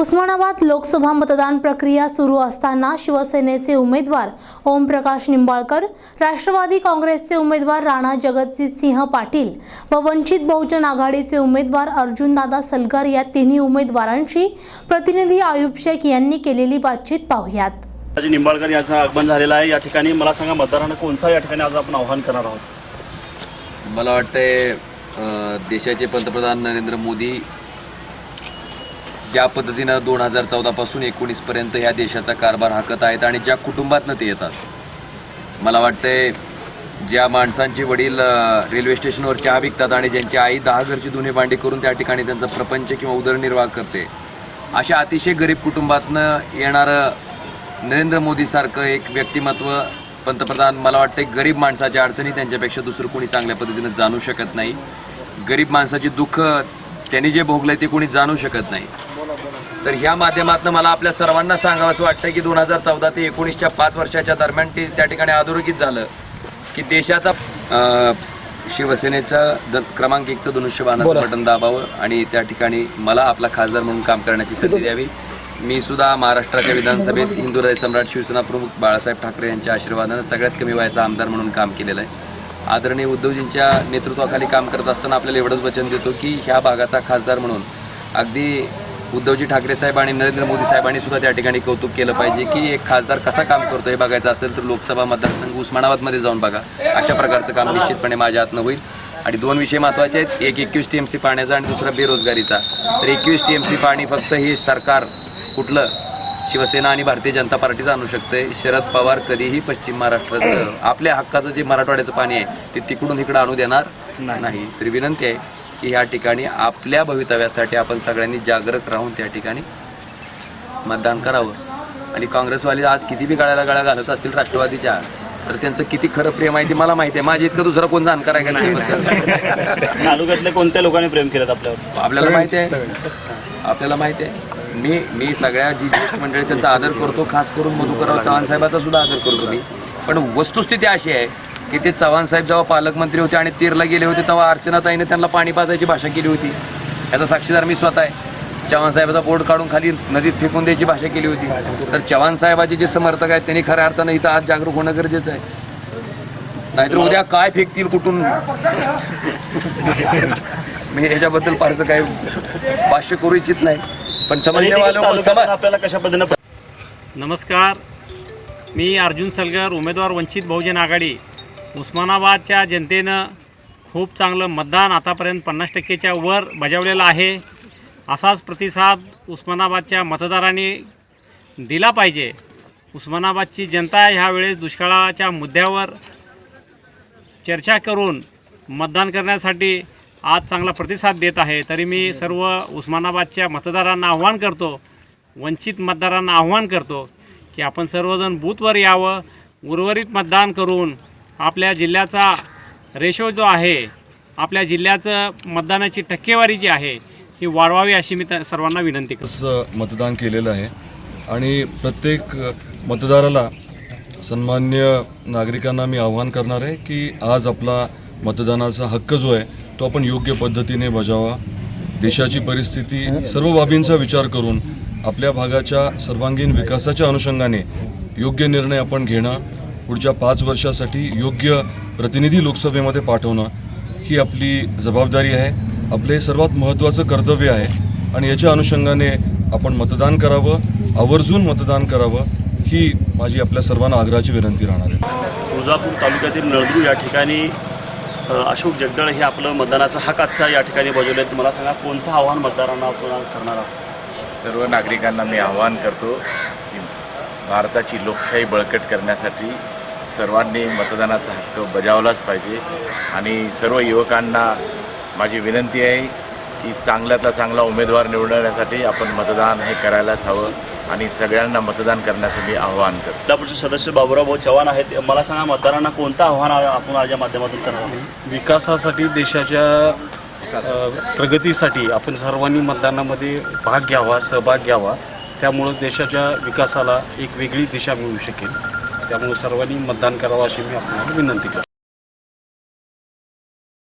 उस्मानाबाद लोकसभा मतदान प्रक्रिया सुरू असताना शिवसेनेचे उमेदवार ओमप्रकाश निंबाळकर राष्ट्रवादी काँग्रेसचे उमेदवार राणा जगतजित सिंह पाटील व वंचित बहुजन आघाडीचे उमेदवार अर्जुनदादा सलगर या तिन्ही उमेदवारांशी प्रतिनिधी आयुब शेख यांनी केलेली बातचीत पाहुयात. राजे निंबाळकर यांचं आगमन झालेलं आहे. या ठिकाणी मला सांगा मतदारांना कोणता या ठिकाणी आज आपण आव्हान करणार आहोत? मला वाटतंय देशाचे पंतप्रधान नरेंद्र मोदी ज्या पद्धतीनं दोन हजार चौदापासून एकोणीसपर्यंत ह्या देशाचा कारभार हाकत आहेत आणि ज्या कुटुंबातनं ते येतात. मला वाटतंय ज्या माणसांचे वडील रेल्वे स्टेशनवर चहा विकतात आणि ज्यांची आई दहा घरची धुणे भांडी करून त्या ठिकाणी त्यांचा प्रपंच किंवा उदरनिर्वाह करते अशा अतिशय गरीब कुटुंबातनं येणारं नरेंद्र मोदीसारखं एक व्यक्तिमत्व पंतप्रधान मला वाटतं गरीब माणसाच्या अडचणी त्यांच्यापेक्षा दुसरं कोणी चांगल्या पद्धतीनं जाणू शकत नाही. गरीब माणसाची दुःख त्यांनी जे भोगलंय ते कोणी जाणू शकत नाही. तर ह्या माध्यमातून मला आपल्या सर्वांना सांगावं असं वाटतं की दोन हजार चौदा ते एकोणीसच्या पाच वर्षाच्या दरम्यान ते त्या ठिकाणी अधोरेखित झालं की देशाचा शिवसेनेचं द- क्रमांक एकचं धनुष्यबाणाचं बटन दाबावं आणि त्या ठिकाणी मला आपला खासदार म्हणून काम करण्याची संधी द्यावी. मी सुद्धा महाराष्ट्राच्या विधानसभेत हिंदू सम्राट शिवसेना प्रमुख बाळासाहेब ठाकरे यांच्या आशीर्वादानं सगळ्यात कमी वयाचा आमदार म्हणून काम केलेलं आहे. आदरणीय उद्धवजींच्या नेतृत्वाखाली काम करत असताना आपल्याला एवढंच वचन देतो की ह्या भागाचा खासदार म्हणून अगदी उद्धवजी ठाकरे साहेब आणि नरेंद्र मोदी साहेबांनी सुद्धा त्या ठिकाणी कौतुक केलं पाहिजे की एक खासदार कसा काम करतो हे बघायचं असेल तर लोकसभा मतदारसंघ उस्मानाबादमध्ये जाऊन बघा. अशा प्रकारचं काम निश्चितपणे माझ्या हातनं होईल. आणि दोन विषय महत्त्वाचे आहेत. एक एकवीस टी एम सी पाण्याचा आणि दुसरा बेरोजगारीचा. तर एकवीस टी एम सी पाणी फक्त हे सरकार कुठलं? शिवसेना आणि भारतीय जनता पार्टीचं आणू शकते शरद पवार कधीही पश्चिम महाराष्ट्राचं आपल्या हक्काचं जे मराठवाड्याचं पाणी आहे ते तिकडून इकडं आणू देणार नाही. तर विनंती आहे की ह्या ठिकाणी आपल्या भवितव्यासाठी आपण सगळ्यांनी जागरूक राहून त्या ठिकाणी मतदान करावं. आणि काँग्रेसवाले आज किती बी गळ्याला गळ्या घालत असतील राष्ट्रवादीच्या तर त्यांचं किती खरं प्रेम आहे ते मला माहिती आहे. माझ्या इतकं दुसरा कोण जाणकार आहे का नाही? तालुक्यातल्या कोणत्या लोकांनी प्रेम केलं आपल्यावर? आपल्याला माहिती आहे. आपल्याला माहिती आहे. मी मी सगळ्या जी ज्येष्ठ मंडळी त्यांचा आदर करतो. खास करून मधुकरराव चव्हाण साहेबाचा सुद्धा आदर करतो मी. पण वस्तुस्थिती अशी आहे की ते चव्हाण साहेब जेव्हा पालकमंत्री होते आणि तीरला गेले होते तेव्हा अर्चनाताईने त्यांना पाणी पाजायची भाषा केली होती. याचा साक्षीदार मी स्वतः आहे. चव्हाण साहेबाचा बोर्ड काढून खाली नदीत फेकून द्यायची भाषा केली होती. तर चव्हाण साहेबाचे जे समर्थक आहेत त्यांनी खऱ्या अर्थानं इथं आज जागरूक होणं गरजेचं आहे. नाहीतर उद्या काय फेकतील कुठून? मी याच्याबद्दल फारसं काही भाष्य करू इच्छित नाही. पण समजण्यावालं तालुक्यात आपल्याला कशा पद्धतीनं नमस्कार. मी अर्जुन सलगर उमेदवार वंचित बहुजन आघाडी. उस्मानाबादच्या जनतेनं खूप चांगलं मतदान आतापर्यंत पन्नास टक्केच्या वर बजावलेलं आहे. असाच प्रतिसाद उस्मानाबादच्या मतदारांनी दिला पाहिजे. उस्मानाबादची जनता ह्यावेळेस दुष्काळाच्या मुद्द्यावर चर्चा करून मतदान करण्यासाठी आज चांगला प्रतिसाद देत आहे. तरी मी सर्व उस्मानाबादच्या मतदारांना आव्हान करतो वंचित मतदारांना आव्हान करतो की आपण सर्वजण बूथवर यावं उर्वरित मतदान करून आपल्या जिल्ह्याचा रेशो जो आहे आपल्या जिल्ह्याचं मतदानाची टक्केवारी जी आहे ही वाढवावी अशी मी त्या सर्वांना विनंती करतो. मतदान केलेलं आहे. आणि प्रत्येक मतदाराला सन्मान्य नागरिकांना मी आव्हान करणार आहे की आज आपला मतदानाचा हक्क जो आहे तो आपण योग्य पद्धतीने बजावा. देशाची परिस्थिती सर्व बाबींचा विचार करून आपल्या भागाच्या सर्वांगीण विकासाच्या अनुषंगाने योग्य निर्णय आपण घेणं पुढच्या पाच वर्षासाठी योग्य प्रतिनिधी लोकसभेमध्ये पाठवणं ही आपली जबाबदारी आहे. आपले हे सर्वात महत्त्वाचं कर्तव्य आहे. आणि याच्या अनुषंगाने आपण मतदान करावं आवर्जून मतदान करावं ही माझी आपल्या सर्वांना आग्रहाची विनंती राहणार आहे. तुळजापूर तालुक्यातील नळदूर या ठिकाणी अशोक जगदळ हे आपलं मतदानाचा हक आजचा या ठिकाणी बजावले तर मला सांगा कोणतं आव्हान मतदारांना आपण करणार आहोत? सर्व नागरिकांना मी आवाहन करतो की भारताची लोकशाही बळकट करण्यासाठी सर्वांनी मतदानाचा हक्क बजावलाच पाहिजे. आणि सर्व युवकांना माझी विनंती आहे की चांगल्यातला चांगला उमेदवार निवडण्यासाठी आपण मतदान हे करायलाच हवं आणि सगळ्यांना मतदान करण्याचं मी आवाहन करतो. परिषद सदस्य बाबुराव भाऊ चव्हाण आहेत. मला सांगा मतदारांना कोणतं आव्हान आपण आज या माध्यमातून करणार आहोत? विकासासाठी देशाच्या प्रगतीसाठी आपण सर्वांनी मतदानामध्ये भाग घ्यावा सहभाग घ्यावा. त्यामुळं देशाच्या विकासाला एक वेगळी दिशा मिळू शकेल. त्यामुळे सर्वांनी मतदान करावं अशी मी आपल्याला विनंती करतो.